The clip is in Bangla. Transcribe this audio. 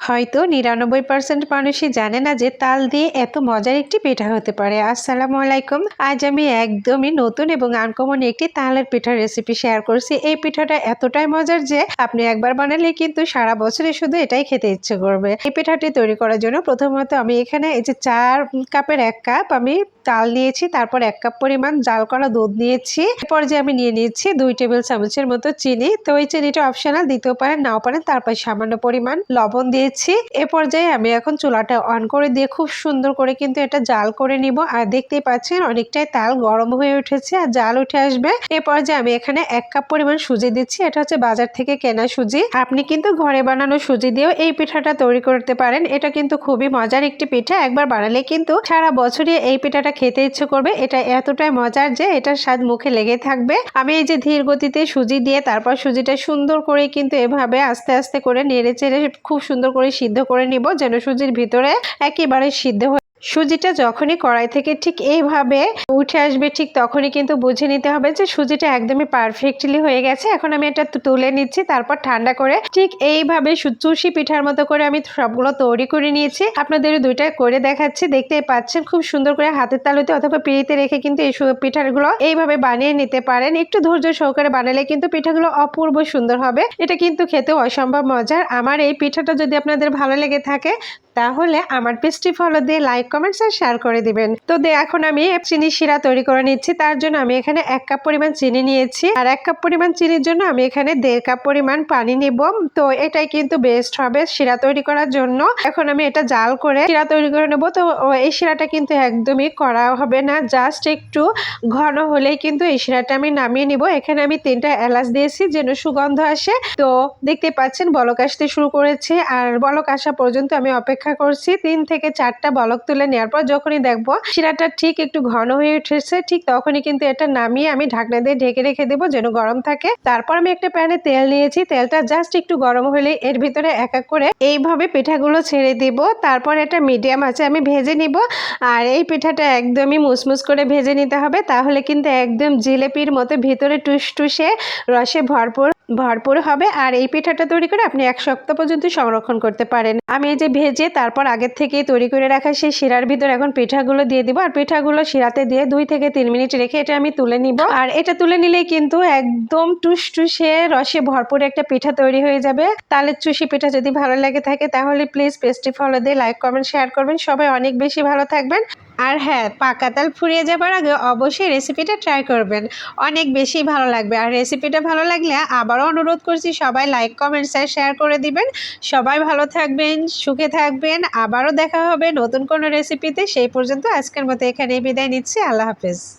হয়তো নিরানব্বই পার্সেন্ট মানুষই জানে না যে তাল দিয়ে এত মজার একটি পিঠা হতে পারে। আসসালামু আলাইকুম। আজ আমি একদমই নতুন এবং আনকমন একটি তালের পিঠার রেসিপি শেয়ার করছি। এই পিঠাটা এতটাই মজার যে আপনি একবার বানালে কিন্তু সারা বছরে শুধু এটাই খেতে ইচ্ছে করবে। এই পিঠাটি তৈরি করার জন্য প্রথমত আমি এখানে এই যে চার কাপের এক কাপ আমি তাল নিয়েছি, তারপর এক কাপ পরিমাণ জাল করা দুধ নিয়েছি। এরপর যে আমি নিয়ে নিয়েছি দুই টেবিল চামচের মতো চিনি। তো এই চিনিটা অপশনাল দিতেও পারেন, নাও পারেন, তারপর সামান্য পরিমাণ লবণ দিয়েছি। এ পর্যায়ে আমি এখন চুলাটা অন করে দিয়ে খুব সুন্দর করে কিন্তু এটা জাল করে নিব। আর দেখতেই পাচ্ছেন অনেকটাই তাল গরম হয়ে উঠেছে আর জাল উঠে আসবে। এ পর্যায়ে আমি এখানে এক কাপ পরিমাণ সুজি দিচ্ছি, এটা হচ্ছে বাজার থেকে কেনা সুজি। আপনি কিন্তু ঘরে বানানো সুজি দিয়েও এই পিঠাটা তৈরি করতে পারেন। এটা কিন্তু খুবই মজার একটি পিঠা। একবার বানালে কিন্তু সারা বছরই এই পিঠাটা খেতে ইচ্ছে করবে, এটা এতটাই মজার যে এটার স্বাদ মুখে লেগে থাকবে। আমি এই যে ধীর গতিতে সুজি দিয়ে তারপর সুজিটা সুন্দর করে কিন্তু এভাবে আস্তে আস্তে করে নেড়ে চেড়ে খুব সুন্দর করে সিদ্ধ করে নিব, যেন সুজির ভিতরে একেবারে সিদ্ধ হয়ে সুজিটা যখনই কড়াই থেকে ঠিক এইভাবে উঠে আসবে, ঠিক তখনই কিন্তু বুঝে নিতে হবে যে সুজিটা একদমই পারফেক্টলি হয়ে গেছে। এখন আমি এটা তুলে নিচ্ছি, তারপর ঠান্ডা করে ঠিক এইভাবে চুষি পিঠার মতো করে আমি সবগুলো তৈরি করে নিয়েছি। আপনাদের দুইটা করে দেখাচ্ছি, দেখতেই পাচ্ছেন খুব সুন্দর করে হাতের তালুতে অথবা পিড়িতে রেখে কিন্তু এই পিঠাগুলো এইভাবে বানিয়ে নিতে পারেন। একটু ধৈর্য সহকারে বানালে কিন্তু পিঠাগুলো অপূর্ব সুন্দর হবে। এটা কিন্তু খেতে অসম্ভব মজার। আমার এই পিঠাটা যদি আপনাদের ভালো লেগে থাকে তাহলে আমার পেস্ট্রি ফলো দিয়ে লাইক কমেন্টস আর শেয়ার করে দিবেন। তো দে, এখন আমি চিনি শিরা তৈরি করে নিচ্ছি। তার জন্য আমি এখানে এক কাপ পরিমাণ চিনি নিয়েছি। আর এক কাপ পরিমাণ চিনির জন্য আমি এখানে দেড় কাপ পরিমাণ পানি নিব। তো এটাই কিন্তু বেস্ট হবে শিরা তৈরি করার জন্য। এখন আমি এটা জাল করে শিরা তৈরি করে নেব। তো এই শিরাটা কিন্তু একদমই করা হবে না। জাস্ট একটু ঘন হলেই কিন্তু এই শিরাটা আমি নামিয়ে নিব। এখানে আমি তিনটা এলাচ দিয়েছি যেন সুগন্ধ আসে। তো দেখতে পাচ্ছেন বলক আসতে শুরু করেছে। আর বলক আসা পর্যন্ত আমি অপেক্ষা অপেক্ষা করছি। তিন থেকে চারটা বলক তুলে নেওয়ার পর যখনই দেখব শিরাটা ঠিক একটু ঘন হয়ে উঠেছে, ঠিক তখনই কিন্তু এটা নামিয়ে আমি ঢাকনা দিয়ে ঢেকে রেখে দেবো যেন গরম থাকে। তারপর আমি একটা প্যানে তেল নিয়েছি। তেলটা জাস্ট একটু গরম হলে এর ভিতরে এক এক করে এইভাবে পিঠাগুলো ছেড়ে দিব। তারপর এটা মিডিয়াম আছে আমি ভেজে নিব। আর এই পিঠাটা একদমই মুসমুস করে ভেজে নিতে হবে। তাহলে কিন্তু একদম জিলেপির মতো ভিতরে টুসটুসে রসে ভরপুর ভরপুর হবে আর এই পিঠাটা তৈরি করে আপনি এক সপ্তাহ পর্যন্ত সংরক্ষণ করতে পারেন। আমি এই যে ভেজে তারপর আগের থেকে তৈরি করে রাখা সেই শিরার ভিতর এখন পিঠাগুলো দিয়ে দিব আর পিঠাগুলো শিরাতে দিয়ে দুই থেকে তিন মিনিট রেখে এটা আমি তুলে নিব। আর এটা তুলে নিলেই কিন্তু একদম টুসটুসে রসে ভরপুর একটা পিঠা তৈরি হয়ে যাবে। তালের চুষি পিঠা যদি ভালো লাগে থাকে তাহলে প্লিজ পেস্ট্রি ফলো দিয়ে লাইক কমেন্ট শেয়ার করবেন। সবাই অনেক বেশি ভালো থাকবেন। আর হ্যাঁ পাকা তাল ফুরিয়ে যাবার আগে অবশ্যই রেসিপিটা ট্রাই করবেন। অনেক বেশি ভালো লাগবে। আর রেসিপিটা ভালো লাগলে আবারও অনুরোধ করছি, সবাই লাইক কমেন্টস আর শেয়ার করে দিবেন। সবাই ভালো থাকবেন, সুখে থাকবেন। আবারও দেখা হবে নতুন কোনো রেসিপিতে সেই পর্যন্ত আজকের মতো এখানেই বিদায় নিচ্ছি। আল্লাহ হাফেজ।